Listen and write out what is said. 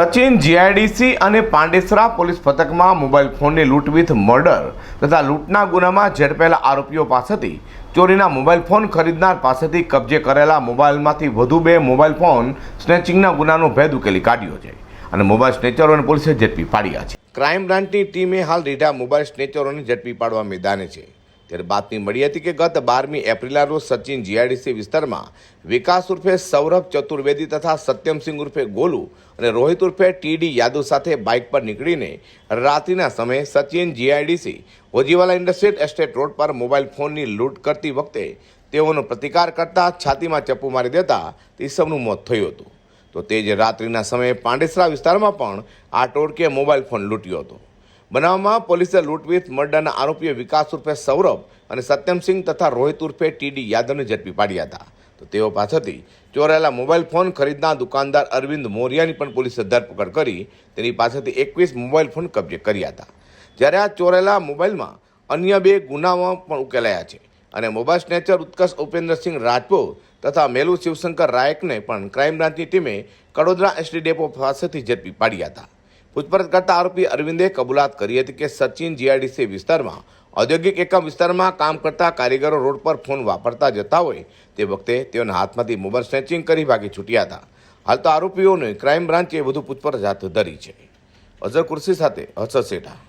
Sachin, GIDC અને Pandesara police પથકમાં mobile ફોનની લૂંટ વિથ મર્ડર તથા લૂંટના ગુનામાં ઝડપેલા આરોપીઓ પાસેથી ચોરીના મોબાઈલ ફોન ખરીદનાર પાસેથી કબજે કરેલા મોબાઈલમાંથી વધુ બે મોબાઈલ ફોન સ્નેચિંગના ગુનાનો ભેદ ઉકેલી કાઢ્યો છે અને મોબાઈલ સ્નેચરોને પોલીસે ઝડપી પાડ્યા છે. ક્રાઇમ બ્રાન્ચની ટીમે હાલ રીઢા મોબાઈલ સ્નેચરોને ઝડપી પાડવા મેદાને છે. ત્યારે બાતમી મળી હતી કે ગત બારમી એપ્રિલના રોજ સચિન જીઆઈડીસી વિસ્તારમાં વિકાસ ઉર્ફે સૌરભ ચતુર્વેદી તથા સત્યમસિંહ ઉર્ફે ગોલુ અને રોહિત ઉર્ફે ટીડી યાદવ સાથે બાઇક પર નીકળીને રાત્રિના સમયે Sachin GIDC Ojiwala industrial estate road પર મોબાઈલ ફોનની લૂંટ કરતી વખતે તેઓનો પ્રતિકાર કરતા છાતીમાં ચપ્પુ મારી દેતા ઈસમનું મોત થયું હતું. તો તે જ રાત્રિના સમયે પાંડેસરા વિસ્તારમાં પણ આ ટોળકીએ મોબાઈલ ફોન લૂંટ્યો હતો. બનાવમાં પોલીસે લૂંટ વિથ મર્ડરના આરોપીઓ વિકાસ ઉર્ફે સૌરભ અને સત્યમસિંહ તથા રોહિત ઉર્ફે ટીડી યાદવને ઝડપી પાડ્યા હતા. તો તેઓ પાસેથી ચોરાયેલા મોબાઈલ ફોન ખરીદનાર દુકાનદાર અરવિંદ મોરિયાની પણ પોલીસે ધરપકડ કરી તેની પાસેથી એકવીસ મોબાઈલ ફોન કબજે કર્યા હતા. જ્યારે આ ચોરાયેલા મોબાઈલમાં અન્ય બે ગુનાઓ પણ ઉકેલાયા છે અને મોબાઈલ સ્નેચર ઉત્કર્ષ ઉપેન્દ્રસિંહ રાજપૂત તથા મેલુ શિવશંકર રાયકને પણ ક્રાઇમ બ્રાન્ચની ટીમે કડોદરા એસટી ડેપો પાસેથી ઝડપી પાડ્યા હતા. પૂછપરછ કરતા આરોપી અરવિંદે કબૂલાત કરી હતી કે સચિન જીઆઈડીસી વિસ્તારમાં ઔદ્યોગિક એકમ વિસ્તારમાં કામ કરતા કારીગરો રોડ પર ફોન વાપરતા જતા હોય તે વખતે તેઓના હાથમાંથી મોબાઈલ સ્નેચિંગ કરી ભાગી છૂટ્યા હતા. હાલ તો આરોપીઓને ક્રાઇમ બ્રાન્ચે વધુ પૂછપરછ હાથ ધરી છે. અઝર કુર્સી સાથે હર્ષદ શેઠા.